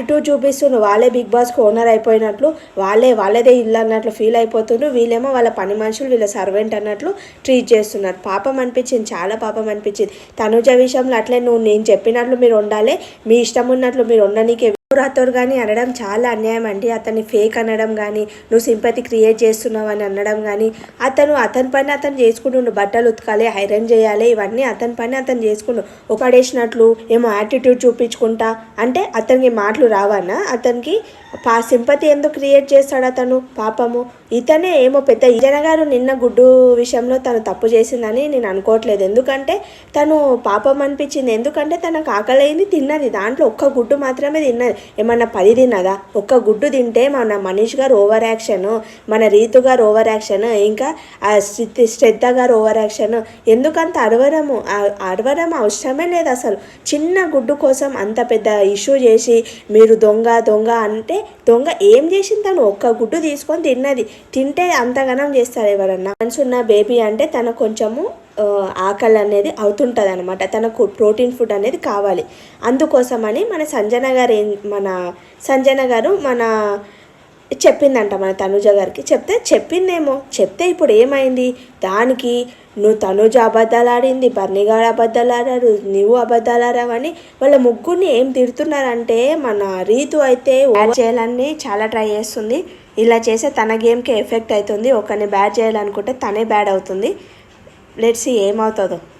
Attitude చూపిస్తుండ్రు. వాళ్ళే big బాస్కి owner అయిపోయినట్లు వాళ్ళే వాళ్ళదే ఇల్లు అన్నట్లు ఫీల్ అయిపోతుండ్రు. వీళ్ళేమో వాళ్ళ పని మనుషులు వీళ్ళ సర్వెంట్ అన్నట్లు ట్రీట్ చేస్తున్నారు. పాపం అనిపించింది చాలా పాపం అనిపించింది. తనుజ విషయంలో అట్లే నువ్వు నేను చెప్పినట్లు మీరు ఉండాలి మీ ఇష్టం ఉన్నట్లు మీరు ఉండనీకే రాతోడు కానీ అనడం చాలా అన్యాయం అండి. అతన్ని ఫేక్ అనడం కానీ నువ్వు సింపతి క్రియేట్ చేస్తున్నావు అని అనడం కానీ అతను అతని పని అతను చేసుకుంటుండు. బట్టలు ఉతకాలి ఐరన్ చేయాలి ఇవన్నీ అతని పని అతను చేసుకుండు. ఒకడేసినట్లు ఏమో యాటిట్యూడ్ చూపించుకుంటా. అంటే అతనికి మాటలు రావానా అతనికి పా సింపతి ఎందుకు క్రియేట్ చేస్తాడు అతను? పాపము. ఇతనే ఏమో పెద్ద ఈజన గారు నిన్న గుడ్డు విషయంలో తను తప్పు చేసిందని నేను అనుకోవట్లేదు. ఎందుకంటే తను పాపం అనిపించింది. ఎందుకంటే తనకు ఆకలైంది తిన్నది. దాంట్లో ఒక్క గుడ్డు మాత్రమే తిన్నది. ఏమన్నా పది తిన్నదా ఒక్క గుడ్డు తింటే మన మనీష్ గారు ఓవర్ యాక్షన్ మన రీతు గారు ఓవర్ యాక్షన్ ఇంకా ఆ శ్రద్ధ గారు ఓవర్ యాక్షన్ ఎందుకంత అరవరము? ఆ- అరవరం అవసరమే లేదు అసలు. చిన్న గుడ్డు కోసం అంత పెద్ద ఇష్యూ చేసి మీరు దొంగ దొంగ అంటే దొంగ ఏం చేసింది తను? ఒక్క గుడ్డు తీసుకొని తిన్నది. తింటే అంతగానం చేస్తారు ఎవరన్నా. మనసున్న బేబీ అంటే తన కొంచెము ఆకలి అనేది అవుతుంటుంది అనమాట తనకు ప్రోటీన్ ఫుడ్ అనేది కావాలి. అందుకోసమని మన సంజన గారు ఏం మన సంజన గారు మన చెప్పిందంట మన తనుజ గారికి. చెప్తే చెప్పిందేమో. చెప్తే ఇప్పుడు ఏమైంది? దానికి నువ్వు తనుజ అబద్ధాలు ఆడింది బర్నిగాడు అబద్ధాలు ఆడారు నువ్వు అబద్ధాలు ఆడావని వాళ్ళ ముగ్గురిని ఏం తిడుతున్నారంటే మన రీతు అయితే బ్యాడ్ చేయాలని చాలా ట్రై చేస్తుంది. ఇలా చేస్తే తన గేమ్కి ఎఫెక్ట్ అవుతుంది ఒకరిని బ్యాడ్ చేయాలనుకుంటే తనే బ్యాడ్ అవుతుంది. లెట్స్ ఏమవుతుందో.